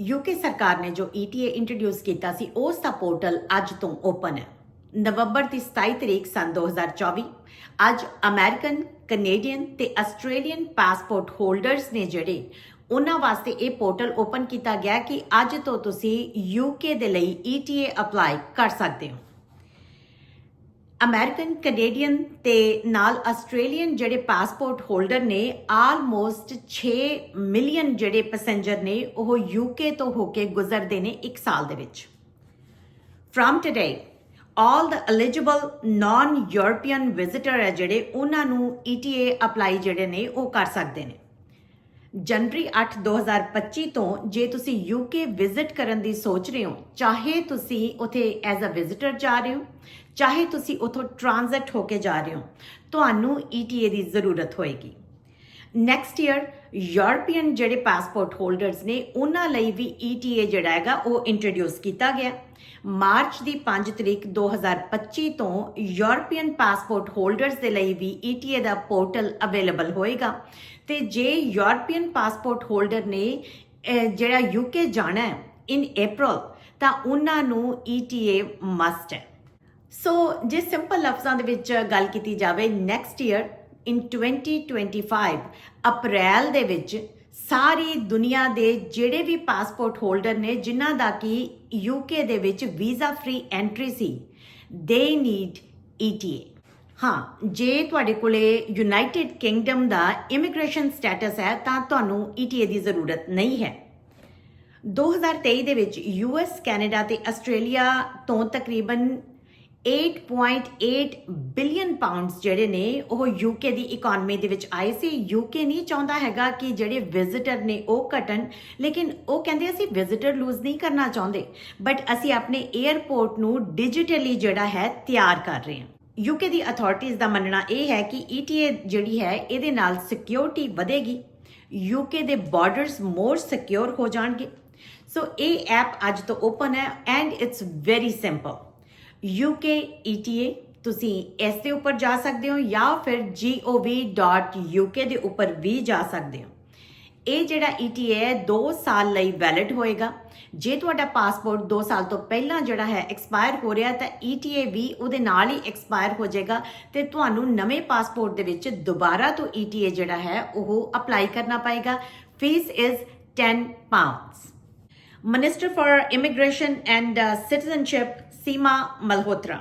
UK ਸਰਕਾਰ ਨੇ ਜੋ ETA ਇੰਟਰੋਡਿਊਸ ਕੀਤਾ ਸੀ, ਉਸ ਦਾ ਪੋਰਟਲ ਅੱਜ ਤੋਂ ਓਪਨ ਹੈ। ਨਵੰਬਰ ਦੀ 27 ਤਰੀਕ ਸਨ 2024 ਅੱਜ ਅਮਰੀਕਨ ਕੈਨੇਡੀਅਨ ਤੇ ਆਸਟ੍ਰੇਲੀਅਨ ਪਾਸਪੋਰਟ ਹੋਲਡਰਸ ਨੇ ਜਿਹੜੇ, ਉਹਨਾਂ ਵਾਸਤੇ ਇਹ ਪੋਰਟਲ ਓਪਨ ਕੀਤਾ ਗਿਆ ਕਿ ਅੱਜ ਤੋਂ ਤੁਸੀਂ ਯੂਕੇ ਦੇ ਲਈ ETA ਅਪਲਾਈ ਕਰ ਸਕਦੇ ਹੋ। ਅਮਰੀਕਨ, ਕੈਨੇਡੀਅਨ ਤੇ ਨਾਲ ਆਸਟ੍ਰੇਲੀਅਨ ਜਿਹੜੇ ਪਾਸਪੋਰਟ ਹੋਲਡਰ ਨੇ ਆਲਮੋਸਟ 6 ਮਿਲੀਅਨ ਜਿਹੜੇ ਪੈਸੇਂਜਰ ਨੇ, ਉਹ ਯੂਕੇ ਤੋਂ ਹੋ ਕੇ ਗੁਜ਼ਰਦੇ ਨੇ 1 ਸਾਲ ਦੇ ਵਿੱਚ। From today all the eligible non european visitor ਹੈ ਜਿਹੜੇ, ਉਹਨਾਂ ਨੂੰ ETA ਅਪਲਾਈ ਜਿਹੜੇ ਨੇ, ਉਹ ਕਰ ਸਕਦੇ ਨੇ। ਜਨਵਰੀ 8 2025 ਤੋਂ ਜੇ ਤੁਸੀਂ UK ਵਿਜ਼ਿਟ ਕਰਨ ਦੀ ਸੋਚ ਰਹੇ ਹੋ, ਚਾਹੇ ਤੁਸੀਂ ਉਥੇ ਐਜ਼ ਅ ਵਿਜ਼ਿਟਰ ਜਾ ਰਹੇ ਹੋ, ਚਾਹੇ ਤੁਸੀਂ ਉਥੋਂ ਟ੍ਰਾਂਜ਼ਿਟ ਹੋ ਕੇ ਜਾ ਰਹੇ ਹੋ, ਤੁਹਾਨੂੰ ETA ਦੀ ਜ਼ਰੂਰਤ ਹੋਏਗੀ। ਨੈਕਸਟ ਈਅਰ ਯੂਰਪੀਅਨ ਜਿਹੜੇ ਪਾਸਪੋਰਟ ਹੋਲਡਰਸ ਨੇ ਉਹਨਾਂ ਲਈ ਵੀ ETA ਜਿਹੜਾ ਹੈਗਾ ਉਹ ਇੰਟਰੋਡਿਊਸ ਕੀਤਾ ਗਿਆ। ਮਾਰਚ ਦੀ 5 ਤਰੀਕ 2025 ਤੋਂ ਯੂਰਪੀਅਨ ਪਾਸਪੋਰਟ ਹੋਲਡਰਸ ਦੇ ਲਈ ਵੀ ETA ਦਾ ਪੋਰਟਲ ਅਵੇਲੇਬਲ ਹੋਏਗਾ। ਤੇ ਜੇ ਯੂਰਪੀਅਨ ਪਾਸਪੋਰਟ ਹੋਲਡਰ ਨੇ ਅਹ, ਜਿਹੜਾ UK ਜਾਣਾ ਹੈ ਇਨ April ਤਾਂ ਉਹਨਾਂ ਨੂੰ ETA ਮਸਟ ਹੈ। ਸੋ ਜੇ ਸਿੰਪਲ ਲਫ਼ਜ਼ਾਂ ਦੇ ਵਿੱਚ ਗੱਲ ਕੀਤੀ ਜਾਵੇ ਨੈਕਸਟ ਈਅਰ ਇਨ 2025 ਅਪ੍ਰੈਲ ਦੇ ਵਿੱਚ ਸਾਰੀ ਦੁਨੀਆ ਦੇ ਜਿਹੜੇ ਵੀ ਪਾਸਪੋਰਟ ਹੋਲਡਰ ਨੇ, ਜਿਨ੍ਹਾਂ ਦਾ ਕਿ UK ਦੇ ਵਿੱਚ ਵੀਜ਼ਾ ਫ੍ਰੀ ਐਂਟਰੀ ਸੀ ਦੇ ਨੀਡ ETA ਹਾਂ, ਜੇ ਤੁਹਾਡੇ ਕੋਲੇ ਯੂਨਾਈਟਿਡ ਕਿੰਗਡਮ ਦਾ ਇਮੀਗ੍ਰੇਸ਼ਨ ਸਟੇਟਸ ਹੈ, ਤਾਂ ਤੁਹਾਨੂੰ ETA ਦੀ ਜ਼ਰੂਰਤ ਨਹੀਂ ਹੈ। 2023 ਦੇ ਵਿੱਚ ਯੂਐਸ ਕੈਨੇਡਾ ਤੇ ਆਸਟ੍ਰੇਲੀਆ ਤੋਂ ਤਕਰੀਬਨ 8.8 ਬਿਲੀਅਨ ਪਾਉਂਡਸ ਜਿਹੜੇ ਨੇ, ਉਹ ਯੂਕੇ ਦੀ ਇਕਨੋਮੀ ਦੇ ਵਿੱਚ ਆਏ ਸੀ। ਯੂਕੇ ਨਹੀਂ ਚਾਹੁੰਦਾ ਹੈਗਾ ਕਿ ਜਿਹੜੇ ਵਿਜ਼ਿਟਰ ਨੇ ਉਹ ਘਟਣ, ਲੇਕਿਨ ਉਹ ਕਹਿੰਦੇ ਅਸੀਂ ਵਿਜ਼ਿਟਰ ਲੂਜ਼ ਨਹੀਂ ਕਰਨਾ ਚਾਹੁੰਦੇ। ਬਟ ਅਸੀਂ ਆਪਣੇ 에ਅਰਪੋਰਟ ਨੂੰ ਡਿਜੀਟਲੀ ਜਿਹੜਾ ਹੈ, ਤਿਆਰ ਕਰ ਰਹੇ ਹਾਂ। ਯੂਕੇ ਦੀ ਅਥਾਰਟੀਆਂ ਦਾ ਮੰਨਣਾ ਇਹ ਹੈ ਕਿ ETA ਜਿਹੜੀ ਹੈ, ਇਹਦੇ ਨਾਲ ਸਿਕਿਉਰਿਟੀ ਵਧੇਗੀ। ਯੂਕੇ ਦੇ ਬਾਰਡਰਸ ਮੋਰ ਸਿਕਿਉਰ ਹੋ ਜਾਣਗੇ। ਸੋ ਇਹ ਐਪ ਅੱਜ ਤੋਂ ਓਪਨ ਹੈ and it's very simple UK ETA ਤੁਸੀਂ ਇਸ ਦੇ ਉੱਪਰ ਜਾ ਸਕਦੇ ਹੋ ਜਾਂ ਫਿਰ gov.uk ਦੇ ਉੱਪਰ ਵੀ ਜਾ ਸਕਦੇ ਹੋ। ਇਹ ਜਿਹੜਾ ETA ਹੈ 2 ਸਾਲ ਲਈ ਵੈਲਿਡ ਹੋਏਗਾ। ਜੇ ਤੁਹਾਡਾ ਪਾਸਪੋਰਟ 2 ਸਾਲ ਤੋਂ ਪਹਿਲਾਂ ਜਿਹੜਾ ਹੈ ਐਕਸਪਾਇਰ ਹੋ ਰਿਹਾ, ਤਾਂ ETA ਵੀ ਉਹਦੇ ਨਾਲ ਹੀ ਐਕਸਪਾਇਰ ਹੋ ਜਾਏਗਾ ਤੇ ਤੁਹਾਨੂੰ ਨਵੇਂ ਪਾਸਪੋਰਟ ਦੇ ਵਿੱਚ ਦੁਬਾਰਾ ਤੋਂ ETA ਜਿਹੜਾ ਹੈ, ਉਹ ਅਪਲਾਈ ਕਰਨਾ ਪਏਗਾ। Fee is 10 pounds minister for immigration and citizenship Seema Malhotra.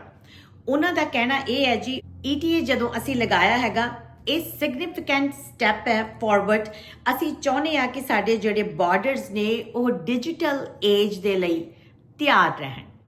ਉਹਨਾਂ ਦਾ ਕਹਿਣਾ ਇਹ ਹੈ ਜੀ ETA ਜਦੋਂ ਅਸੀਂ ਲਗਾਇਆ ਹੈਗਾ, ਇਹ ਸਿਗਨੀਫੀਕੈਂਟ ਸਟੈਪ ਹੈ ਫਾਰਵਰਡ ਅਸੀਂ ਚਾਹੁੰਦੇ ਆ ਕਿ ਸਾਡੇ ਜਿਹੜੇ ਬਾਰਡਰਸ ਨੇ, ਉਹ ਡਿਜੀਟਲ ਏਜ ਦੇ ਲਈ ਤਿਆਰ ਰਹਿਣ।